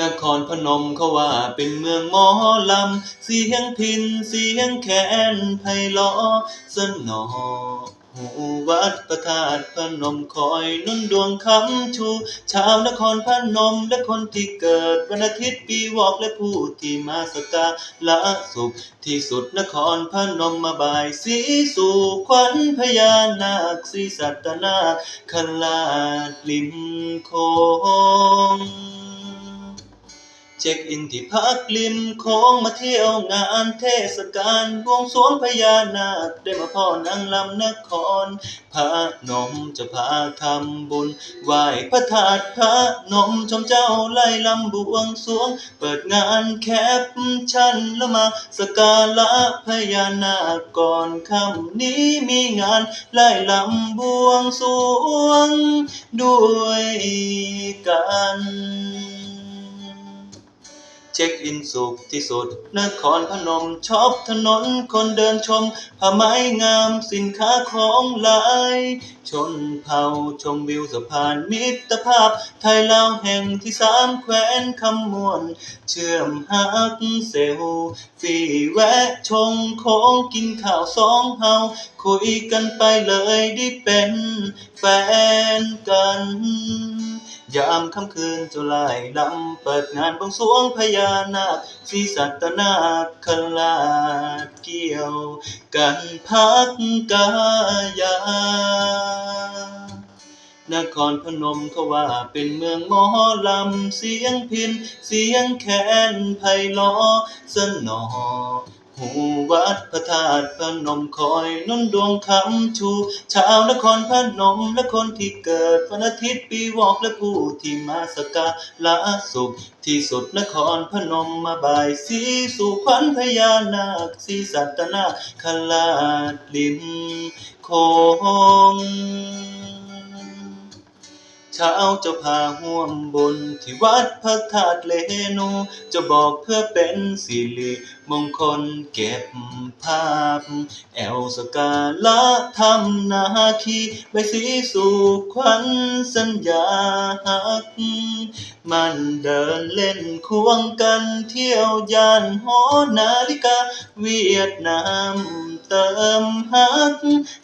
นครพนมเขาว่าเป็นเมืองหมอลำ เสียงพินเสียงแคนไพเราะสนอหูวัดพระธาตพนมคอยนุ่นดวงคำชู ชาวนครพนมและคนที่เกิดวันอาทิตย์ปีวอกและผู้ที่มาสการะสุข ที่สุดนครพนมมาบายสีสู่ขวัญพญานาคสีสัตนาคลาดลิมโคง เช็คอินที่พักริมโค้งมาเที่ยวงานเทศกาลบวงสรวงพญานาคได้มาพ่อนางลำนคร พระนมจะพาทำบุญไหว้พระธาตุพระนมชมเจ้าไล่ลำบวงสรวง เปิดงานแคปชั่นแล้วมาสการะพญานาคก่อนค่ำนี้มีงานไล่ลำบวงสรวงด้วยกัน เช็คอินสุขที่สุด นครพนมชอบถนนคนเดินชมผ้าไม้งามสินค้าของหลาย ชนเผ่าชมวิวสะพานมิตรภาพ ไทยลาวแห่งที่สามแคว้นคำมวนเชื่อมหักเซลฟีแวะชงโค้งกินข้าวสองเฮาคุยกันไปเลยได้เป็นแฟนกัน ยามค่ำคืนจุลายลำเปิดงานบวงสรวงพญานาคสีสัตนาคลาดเกี่ยวกันพักกายานครพนมเขาว่าเป็นเมืองหมอลำเสียงพิน เสียงแคนไพเราะสนอ หูวัดพระธาตุพนมคอยนุ่นดวงคำชูชาวนครพนมและคนที่เกิดวันอาทิตย์ปีวอกและผู้ที่มาสการะสุข ที่สุดนครพนมมาบายสีสู่ขวัญพญานาคสีสัตนาคลาดลิมโคง เช้าเจ้าพาห่วมบุญที่วัดพระธาตุเลนู จะบอกเพื่อเป็นสิริมงคลเก็บภาพ แอวสกาละทำนาคีใบสีสู่ขวัญสัญญาหัก มันเดินเล่นควงกันเที่ยวยานหอนาฬิกาเวียดนามเติมหัก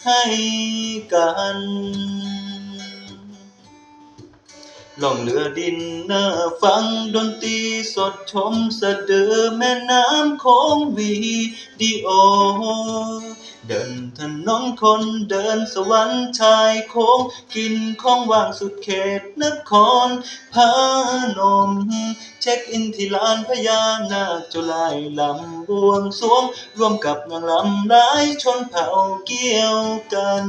ให้กัน ล่องเรือดินเนอร์ฟังดนตรีสดชมสะดือแม่น้ำโขงวีดีโอ เดินถนนคนเดินสวรรค์ชายโค้ง กินของว่างสุดเขตนครพนม เช็คอินที่ลานพญานาคจุลายลำบวงสวง ร่วมกับนางลำหลายชนเผ่าเกี่ยวกัน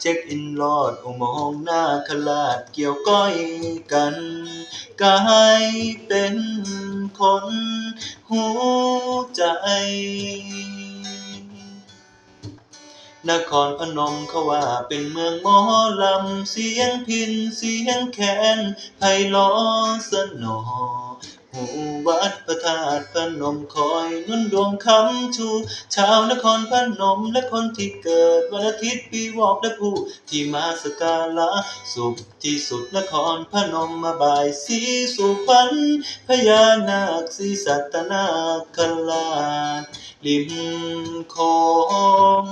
เช็คอินลอดอุโมงค์นาคราชเกี่ยวก้อยกันกลายเป็นคนหูใจ นครพนมเขาว่าเป็นเมืองหมอลำ เสียงพินเสียงแคนไพเราะสนอหูวัดพระธาตุพนมคอยนุ่นดวงคำชู ชาวนครพนมและคนที่เกิดวันอาทิตย์ปีวอกและผู้ที่มาสการะสุขที่สุดนครพนมมาบายสีสู่ขวัญพญานาคสีสัตนาคลา ดริมคง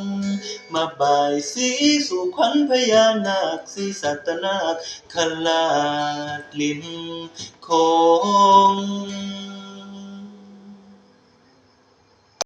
มาบายสีสู่ขวัญพญานาคสีสัตนาคขลาดลิมคง